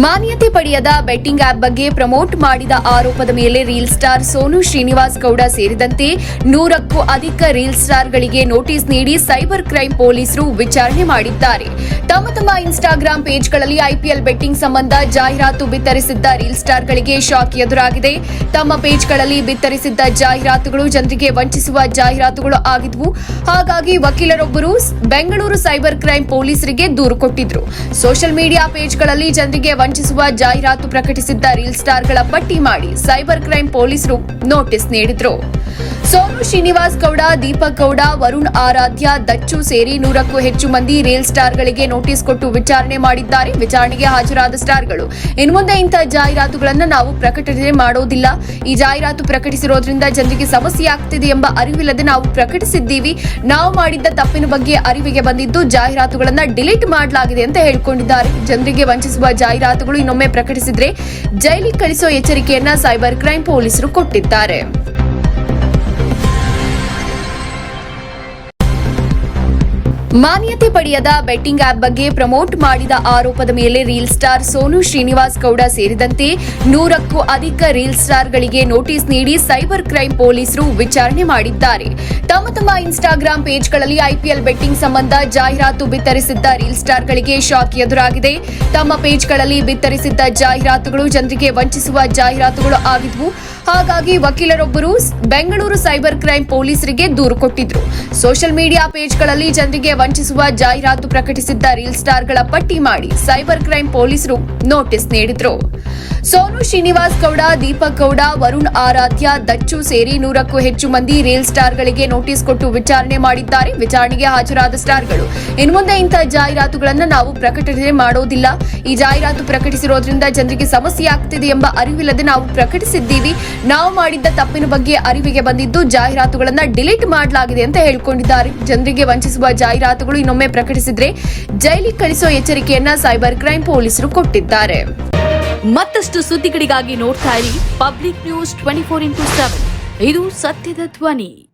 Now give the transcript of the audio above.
ಮಾನ್ಯತೆ ಪಡೆಯದ betting app ಬಗ್ಗೆ ಪ್ರಮೋಟ್ ಮಾಡಿದ ಆರೋಪದ ಮೇಲೆ ರೀಲ್ ಸ್ಟಾರ್ ಸೋನು ಶ್ರೀನಿವಾಸ್ ಗೌಡ ಸೇರಿದಂತೆ ನೂರಕ್ಕೂ ಅಧಿಕ ರೀಲ್ ಸ್ಟಾರ್ಗಳಿಗೆ ನೋಟಿಸ್ ನೀಡಿ ಸೈಬರ್ ಕ್ರೈಂ ಪೊಲೀಸರು ವಿಚಾರಣೆ ಮಾಡಿದ್ದಾರೆ. ತಮ್ಮ ತಮ್ಮ ಇನ್ಸ್ಟಾಗ್ರಾಂ ಪೇಜ್ಗಳಲ್ಲಿ ಐಪಿಎಲ್ ಬೆಟ್ಟಿಂಗ್ ಸಂಬಂಧ ಜಾಹೀರಾತು ಬಿತ್ತರಿಸಿದ್ದ ರೀಲ್ ಸ್ಟಾರ್ಗಳಿಗೆ ಶಾಕ್ ಎದುರಾಗಿದೆ. ತಮ್ಮ ಪೇಜ್ಗಳಲ್ಲಿ ಬಿತ್ತರಿಸಿದ್ದ ಜಾಹೀರಾತುಗಳು ಜನರಿಗೆ ವಂಚಿಸುವ ಜಾಹೀರಾತುಗಳು ಆಗಿದ್ವು. ಹಾಗಾಗಿ ವಕೀಲರೊಬ್ಬರು ಬೆಂಗಳೂರು ಸೈಬರ್ ಕ್ರೈಂ ಪೊಲೀಸರಿಗೆ ದೂರು ಕೊಟ್ಟಿದ್ರು. ಸೋಷಿಯಲ್ ಮೀಡಿಯಾ ಪೇಜ್ಗಳಲ್ಲಿ ಜನರಿಗೆ ವಂಚಿಸುವ ಜಾಹೀರಾತು ಪ್ರಕಟಿಸಿದ್ದ ರೀಲ್ ಸ್ಟಾರ್ಗಳ ಪಟ್ಟಿ ಮಾಡಿ ಸೈಬರ್ ಕ್ರೈಂ ಪೊಲೀಸರು ನೋಟಿಸ್ ನೀಡಿದ್ರು. ಸೋನು ಶ್ರೀನಿವಾಸ್ ಗೌಡ, ದೀಪಕ್ ಗೌಡ, ವರುಣ್ ಆರಾಧ್ಯ, ದಚ್ಚು ಸೇರಿ ನೂರಕ್ಕೂ ಹೆಚ್ಚು ಮಂದಿ ರೀಲ್ ಸ್ಟಾರ್ಗಳಿಗೆ ನೋಟಿಸ್ ಕೊಟ್ಟು ವಿಚಾರಣೆ ಮಾಡಿದ್ದಾರೆ. ವಿಚಾರಣೆಗೆ ಹಾಜರಾದ ಸ್ಟಾರ್ಗಳು ಇನ್ನು ಮುಂದೆ ಇಂತಹ ಜಾಹೀರಾತುಗಳನ್ನು ನಾವು ಪ್ರಕಟಣೆ ಮಾಡೋದಿಲ್ಲ. ಈ ಜಾಹೀರಾತು ಪ್ರಕಟಿಸಿರೋದ್ರಿಂದ ಜನರಿಗೆ ಸಮಸ್ಯೆ ಆಗ್ತಿದೆ ಎಂಬ ಅರಿವಿಲ್ಲದೆ ನಾವು ಪ್ರಕಟಿಸಿದ್ದೀವಿ. ನಾವು ಮಾಡಿದ್ದ ತಪ್ಪಿನ ಬಗ್ಗೆ ಅರಿವಿಗೆ ಬಂದಿದ್ದು ಜಾಹೀರಾತುಗಳನ್ನು ಡಿಲೀಟ್ ಮಾಡಲಾಗಿದೆ ಅಂತ ಹೇಳಿಕೊಂಡಿದ್ದಾರೆ. ಜನರಿಗೆ ವಂಚಿಸುವ ಜಾಹೀರಾತುಗಳು ಇನ್ನೊಮ್ಮೆ ಪ್ರಕಟಿಸಿದ್ರೆ ಜೈಲಿಗೆ ಕಳಿಸುವ ಎಚ್ಚರಿಕೆಯನ್ನ ಸೈಬರ್ ಕ್ರೈಂ ಪೊಲೀಸರು ಕೊಟ್ಟಿದ್ದಾರೆ. ಮಾನ್ಯತೆ ಪಡೆಯದ ಬೆಟ್ಟಿಂಗ್ ಆಪ್ ಬಗ್ಗೆ ಪ್ರಮೋಟ್ ಮಾಡಿದ ಆರೋಪದ ಮೇಲೆ ರೀಲ್ ಸ್ಟಾರ್ ಸೋನು ಶ್ರೀನಿವಾಸ್ ಗೌಡ ಸೇರಿದಂತೆ ನೂರಕ್ಕೂ ಅಧಿಕ ರೀಲ್ ಸ್ಟಾರ್ಗಳಿಗೆ ನೋಟಿಸ್ ನೀಡಿ ಸೈಬರ್ ಕ್ರೈಂ ಪೊಲೀಸರು ವಿಚಾರಣೆ ಮಾಡಿದ್ದಾರೆ. ತಮ್ಮ ತಮ್ಮ ಇನ್ಸ್ಟಾಗ್ರಾಂ ಪೇಜ್ಗಳಲ್ಲಿ ಐಪಿಎಲ್ ಬೆಟ್ಟಿಂಗ್ ಸಂಬಂಧ ಜಾಹೀರಾತು ಬಿತ್ತರಿಸಿದ್ದ ರೀಲ್ ಸ್ಟಾರ್ಗಳಿಗೆ ಶಾಕ್ ಎದುರಾಗಿದೆ. ತಮ್ಮ ಪೇಜ್ಗಳಲ್ಲಿ ಬಿತ್ತರಿಸಿದ್ದ ಜಾಹೀರಾತುಗಳು ಜನರಿಗೆ ವಂಚಿಸುವ ಜಾಹೀರಾತುಗಳು ಆಗಿದ್ವು. ಹಾಗಾಗಿ ವಕೀಲರೊಬ್ಬರು ಬೆಂಗಳೂರು ಸೈಬರ್ ಕ್ರೈಂ ಪೊಲೀಸರಿಗೆ ದೂರು ಕೊಟ್ಟಿದ್ರು. ಸೋಷಿಯಲ್ ಮೀಡಿಯಾ ಪೇಜ್ಗಳಲ್ಲಿ ಜನರಿಗೆ ವಂಚಿಸುವ ಜಾಹೀರಾತು ಪ್ರಕಟಿಸಿದ್ದ ರೀಲ್ ಸ್ಟಾರ್ಗಳ ಪಟ್ಟಿ ಮಾಡಿ ಸೈಬರ್ ಕ್ರೈಂ ಪೊಲೀಸರು ನೋಟಿಸ್ ನೀಡಿದ್ರು. ಸೋನು ಶ್ರೀನಿವಾಸ್ ಗೌಡ, ದೀಪಕ್ ಗೌಡ, ವರುಣ್ ಆರಾಧ್ಯ, ದಚ್ಚು ಸೇರಿ ನೂರಕ್ಕೂ ಹೆಚ್ಚು ಮಂದಿ ರೀಲ್ ಸ್ಟಾರ್ಗಳಿಗೆ ನೋಟಿಸ್ ಕೊಟ್ಟು ವಿಚಾರಣೆ ಮಾಡಿದ್ದಾರೆ. ವಿಚಾರಣೆಗೆ ಹಾಜರಾದ ಸ್ಟಾರ್ಗಳು. ಇನ್ನು ಮುಂದೆ ಇಂತಹ ಜಾಹೀರಾತುಗಳನ್ನು ನಾವು ಪ್ರಕಟಣೆ ಮಾಡೋದಿಲ್ಲ. ಈ ಜಾಹೀರಾತು ಪ್ರಕಟಿಸಿರೋದ್ರಿಂದ ಜನರಿಗೆ ಸಮಸ್ಯೆ ಆಗ್ತಿದೆ ಎಂಬ ಅರಿವಿಲ್ಲದೆ ನಾವು ಪ್ರಕಟಿಸಿದ್ದೀವಿ. ನಾವು ಮಾಡಿದ್ದ ತಪ್ಪಿನ ಬಗ್ಗೆ ಅರಿವಿಗೆ ಬಂದಿದ್ದು ಜಾಹೀರಾತುಗಳನ್ನು ಡಿಲೀಟ್ ಮಾಡಲಾಗಿದೆ ಅಂತ ಹೇಳಿಕೊಂಡಿದ್ದಾರೆ. ಜನರಿಗೆ ವಂಚಿಸುವ ಜಾಹೀರಾತುಗಳು ಇನ್ನೊಮ್ಮೆ ಪ್ರಕಟಿಸಿದ್ರೆ ಜೈಲಿಗೆ ಕಳಿಸುವ ಎಚ್ಚರಿಕೆಯನ್ನ ಸೈಬರ್ ಕ್ರೈಂ ಪೊಲೀಸರು ಕೊಟ್ಟಿದ್ದಾರೆ. ಮತ್ತಷ್ಟು ಸುದ್ದಿಗಳಿಗಾಗಿ ನೋಡ್ತಾ ಇರಿ public news twenty four into seven. ಇದು ಸತ್ಯದ ಧ್ವನಿ.